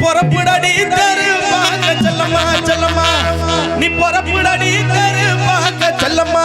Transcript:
பொறப்புடடி தருவாங்க செல்லம்மா செல்லம்மா. நீ பொறப்புடடி தருவாங்க செல்லம்மா